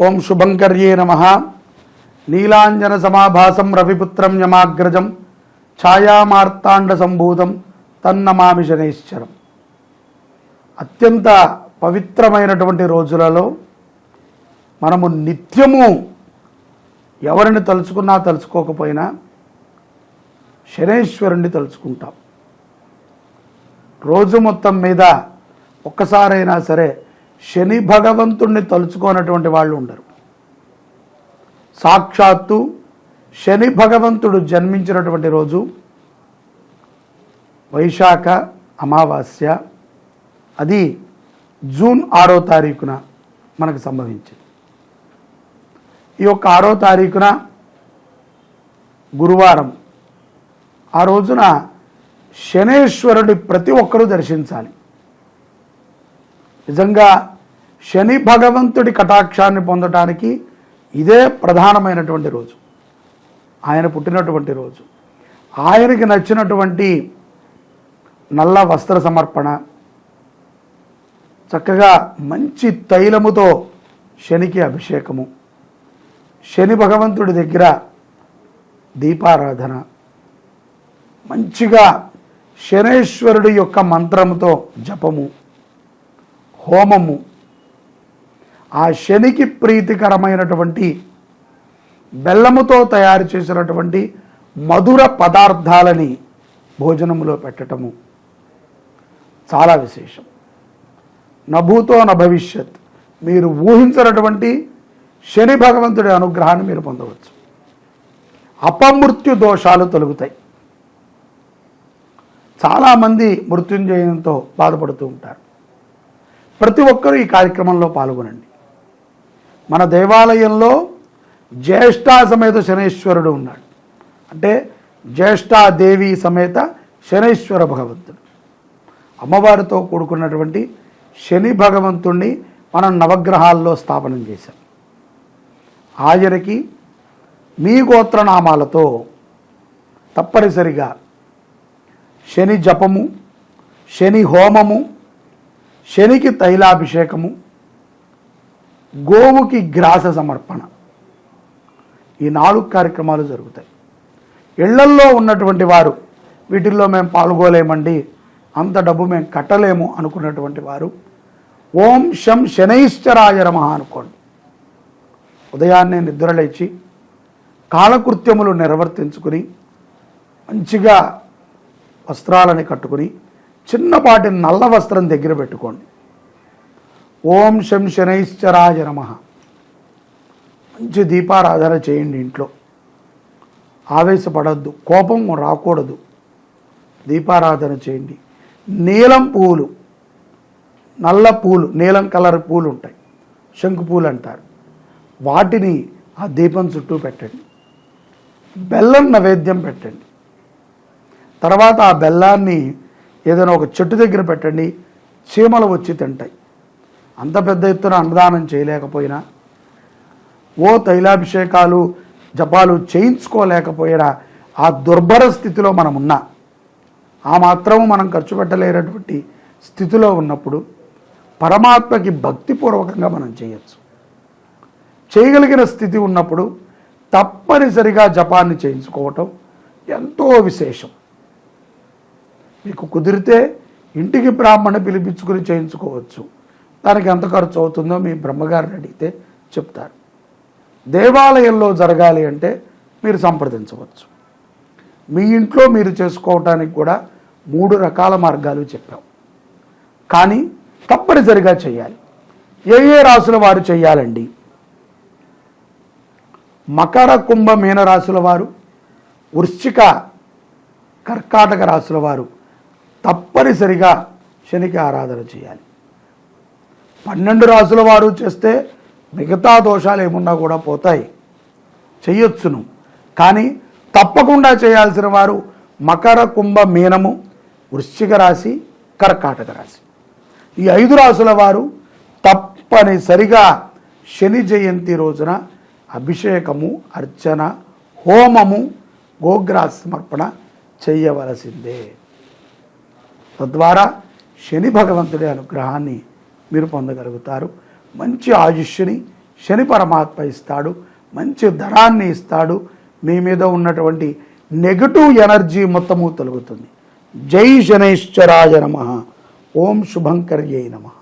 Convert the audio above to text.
ఓం శుభంకర్యే నమ. నీలాంజన సమాభాసం రవిపుత్రం యమాగ్రజం ఛాయామార్తాండ సంభూతం తన్నమామి శనైశ్చరం అత్యంత పవిత్రమైనటువంటి రోజులలో మనము నిత్యము ఎవరిని తలుచుకున్నా తలుచుకోకపోయినా శనేశ్వరుణ్ణి తలుచుకుంటాం. రోజు మొత్తం మీద ఒక్కసారైనా సరే శని భగవంతుణ్ణి తలుచుకోనటువంటి వాళ్ళు ఉండరు. సాక్షాత్తు శని భగవంతుడు జన్మించినటువంటి రోజు వైశాఖ అమావాస్య అది జూన్ ఆరో తారీఖున మనకు సంభవించింది. ఈ యొక్క ఆరో తారీఖున గురువారం ఆ రోజున శనేశ్వరుడి ప్రతి ఒక్కరూ దర్శించాలి. నిజంగా శని భగవంతుడి కటాక్షాన్ని పొందటానికి ఇదే ప్రధానమైనటువంటి రోజు. ఆయన పుట్టినటువంటి రోజు. ఆయనకి నచ్చినటువంటి నల్ల వస్త్ర సమర్పణ చక్కగా మంచి తైలముతో శనికి అభిషేకము శని భగవంతుడి దగ్గర దీపారాధన మంచిగా శనేశ్వరుడి యొక్క మంత్రముతో జపము హోమము ఆ శనికి ప్రీతికరమైనటువంటి బెల్లముతో తయారు చేసినటువంటి మధుర పదార్థాలని భోజనములో పెట్టటము. చాలా విశేషం. నభూతో న భవిష్యత్ మీరు ఊహించినటువంటి శని భగవంతుడి అనుగ్రహాన్ని మీరు పొందవచ్చు. అపమృత్యు దోషాలు తొలుగుతాయి. చాలామంది మృత్యుంజయంతో బాధపడుతూ ఉంటారు. ప్రతి ఒక్కరూ ఈ కార్యక్రమంలో పాల్గొనండి. మన దేవాలయంలో జ్యేష్ఠా సమేత శనేశ్వరుడు ఉన్నాడు. అంటే జ్యేష్ఠాదేవి సమేత శనేశ్వర భగవంతుడు. అమ్మవారితో కూడుకున్నటువంటి శని భగవంతుణ్ణి మనం నవగ్రహాల్లో స్థాపనం చేశాం. ఆయనకి మీ గోత్రనామాలతో తప్పనిసరిగా శని జపము శని హోమము శనికి తైలాభిషేకము గోవుకి గ్రాస సమర్పణ. ఈ నాలుగు కార్యక్రమాలు జరుగుతాయి. ఇళ్ళల్లో ఉన్నటువంటి వారు వీటిల్లో మేము పాల్గొలేమండి అంత డబ్బు మేము కట్టలేము అనుకున్నటువంటి వారు ఓం శం శనైశ్చరాయ రమ అనుకోండి. ఉదయాన్నే నిద్రలేచి కాలకృత్యములు నిర్వర్తించుకుని మంచిగా వస్త్రాలని కట్టుకుని చిన్నపాటి నల్ల వస్త్రం దగ్గర పెట్టుకోండి. ఓం శం శనైశ్చరాయ నమ. మంచి దీపారాధన చేయండి ఇంట్లో. ఆవేశపడద్దు కోపం రాకూడదు. దీపారాధన చేయండి. నీలం పూలు నల్ల పూలు నీలం కలర్ పూలు ఉంటాయి. శంకు పూలు అంటారు. వాటిని ఆ దీపం చుట్టూ పెట్టండి. బెల్లం నైవేద్యం పెట్టండి. తర్వాత ఆ బెల్లాన్ని ఏదైనా ఒక చెట్టు దగ్గర పెట్టండి. చీమలు వచ్చి తింటాయి. అంత పెద్ద ఎత్తున అన్నదానం చేయలేకపోయినా ఓ తైలాభిషేకాలు జపాలు చేయించుకోలేకపోయినా ఆ దుర్భర స్థితిలో మనం ఉన్నా ఆ మాత్రము మనం ఖర్చు పెట్టలేనటువంటి స్థితిలో ఉన్నప్పుడు పరమాత్మకి భక్తిపూర్వకంగా మనం చేయొచ్చు. చేయగలిగిన స్థితి ఉన్నప్పుడు తప్పనిసరిగా జపాన్ని చేయించుకోవటం ఎంతో విశేషం. మీకు కుదిరితే ఇంటికి బ్రాహ్మణ పిలిపించుకుని చేయించుకోవచ్చు. దానికి ఎంత ఖర్చు అవుతుందో మీ బ్రహ్మగారిని అడిగితే చెప్తారు. దేవాలయంలో జరగాలి అంటే మీరు సంప్రదించవచ్చు. మీ ఇంట్లో మీరు చేసుకోవటానికి కూడా మూడు రకాల మార్గాలు చెప్పాం. కానీ తప్పనిసరిగా చేయాలి. ఏ ఏ రాసుల వారు చేయాలండి? మకర కుంభ మీన రాశుల వారు వృశ్చిక కర్కాటక రాశుల వారు తప్పనిసరిగా శనికి ఆరాధన చేయాలి. పన్నెండు రాసుల వారు చేస్తే మిగతా దోషాలు ఏమున్నా కూడా పోతాయి. చెయ్యొచ్చును. కానీ తప్పకుండా చేయాల్సిన వారు మకర కుంభ మీనము వృశ్చిక రాశి కర్కాటక రాశి. ఈ ఐదు రాసుల వారు తప్పనిసరిగా శని జయంతి రోజున అభిషేకము అర్చన హోమము గోగ్రా సమర్పణ చేయవలసిందే. తద్వారా శని భగవంతుడి అనుగ్రహాన్ని మీరు పొందగలుగుతారు. మంచి ఆయుష్ని శని పరమాత్మ ఇస్తాడు. మంచి ధనాన్ని ఇస్తాడు. మీ మీద ఉన్నటువంటి నెగటివ్ ఎనర్జీ మొత్తము తొలగుతుంది. జై శనైశ్చరాయ నమ. ఓం శుభంకర్యై నమ.